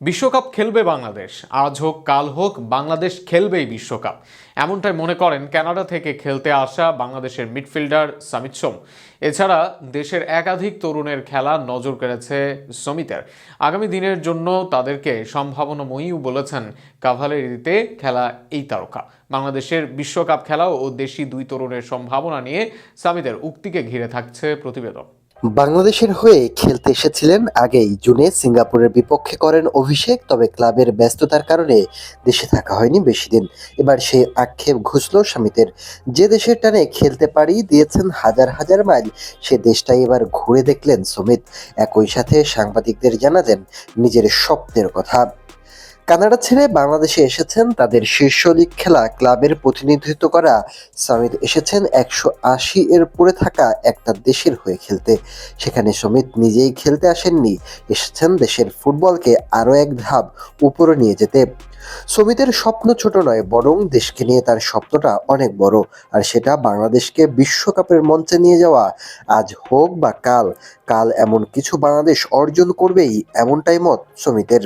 বিশ্বকাপ খেলবে বাংলাদেশ। আজ হোক, কাল হোক, বাংলাদেশ খেলবেই বিশ্বকাপ। এমনটাই মনে করেন কানাডা থেকে খেলতে আসা বাংলাদেশের মিডফিল্ডার সামিত সোম। এছাড়া দেশের একাধিক তরুণের খেলা নজর কেড়েছে সমিতের। আগামী দিনের জন্য তাদেরকে সম্ভাবনাময়ীও বলেছেন কাভালেরিতে খেলা এই তারকা। বাংলাদেশের বিশ্বকাপ খেলা ও দেশি দুই তরুণের সম্ভাবনা নিয়ে সামিতের উক্তিকে ঘিরে থাকছে প্রতিবেদন। বাংলাদেশের হয়ে খেলতে এসেছিলেন আগেই। জুনে সিঙ্গাপুরের বিপক্ষে করেন অভিষেক, তবে ক্লাবের ব্যস্ততার কারণে দেশে থাকা হয়নি বেশি দিন এবার সেই আক্ষেপ ঘুষল স্বামীদের যে দেশের টানে খেলতে পারি দিয়েছেন হাজার হাজার মাইল, সে দেশটাই এবার ঘুরে দেখলেন সমিত। একই সাথে সাংবাদিকদের জানালেন নিজের স্বপ্নের কথা। কানাডা ছেড়ে বাংলাদেশে এসেছেন তাদের শীর্ষ লিগ খেলা ক্লাবের প্রতিনিধিত্ব করা সামিদ এসেছেন একশো আশি এর পরে থাকা একটা দেশের হয়ে খেলতে। সেখানে সমিত নিজেই খেলতে আসেননি, এসেছেন দেশের ফুটবলকে আরও এক ধাপ উপরে নিয়ে যেতে। সমিতের স্বপ্ন ছোট নয়, বরং দেশকে নিয়ে তার স্বপ্নটা অনেক বড়, আর সেটা বাংলাদেশকে বিশ্বকাপের মঞ্চে নিয়ে যাওয়া। আজ হোক বা কাল কাল এমন কিছু বাংলাদেশ অর্জন করবেই এমনটাই মত সমিতের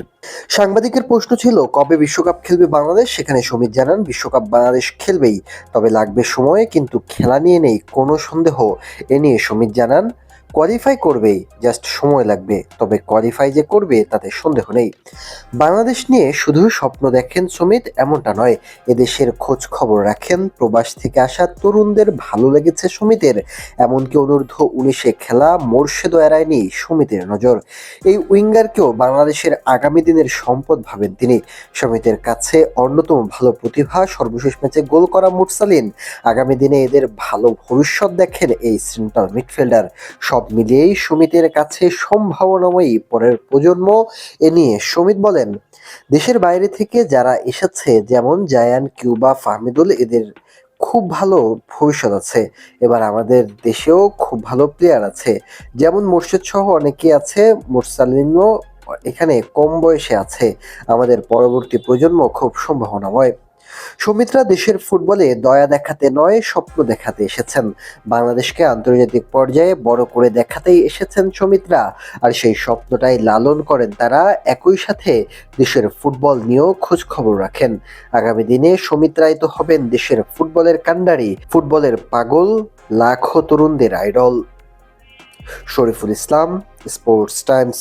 সাংবাদিকের প্রশ্ন ছিল, কবে বিশ্বকাপ খেলবে বাংলাদেশ? সেখানে সমীর জানান, বিশ্বকাপ বাংলাদেশ খেলবেই, তবে লাগবে সময়ে, কিন্তু খেলা নিয়ে নেই কোনো সন্দেহ। এ নিয়ে সমীর জানান কোয়ালিফাই করবেই জাস্ট সময় লাগবে। তবে কোয়ালিফাই যে করবে, তাতে সন্দেহ নেই। বাংলাদেশ নিয়ে শুধু স্বপ্ন দেখেন সমিত, এমনটা নয়। এদেশের খোঁজ খবর রাখেন, প্রবাস থেকে আসা তরুণদের ভালো লেগেছে সমিতের। এমনকি অনূর্ধ্ব উনিশে খেলা মোর্শেদও এড়ায়নি সমিতের নজর। এই উইঙ্গারকেও বাংলাদেশের আগামী দিনের সম্পদ ভাবেন তিনি। সমিতের কাছে অন্যতম ভালো প্রতিভা, সর্বশেষ ম্যাচে গোল করা মুরসালিন। আগামী দিনে এদের ভালো ভবিষ্যৎ দেখেন এই সেন্ট্রাল মিডফিল্ডার। সব মিলিয়েই সমিতের কাছে সম্ভাবনাময়ী পরের প্রজন্ম এ নিয়ে সমিত বলেন, দেশের বাইরে থেকে যারা এসেছে, যেমন জায়ান, কিউবা, ফাহমিদুল, এদের খুব ভালো ভবিষ্যৎ আছে। এবার আমাদের দেশেও খুব ভালো প্লেয়ার আছে। যেমন মোর্শেদ সহ অনেকে আছে, মোরসালিনও এখানে কম বয়সে আছে। আমাদের পরবর্তী প্রজন্ম খুব সম্ভাবনাময়। সৌমিত্রা দেশের ফুটবলে দয়া দেখাতে নয়, স্বপ্ন দেখাতে এসেছেন। বাংলাদেশকে আন্তর্জাতিক পর্যায়ে বড় করে দেখাতেই এসেছেন সৌমিত্রা। আর সেই স্বপ্নটাই লালন করেন তারা, একই সাথে দেশের ফুটবল নিয়েও খোঁজ খবর রাখেন। আগামী দিনে সৌমিত্রাই তো হবেন দেশের ফুটবলের কাণ্ডারি, ফুটবলের পাগল, লাখো তরুণদের idol. Shariful Islam, Sports Times.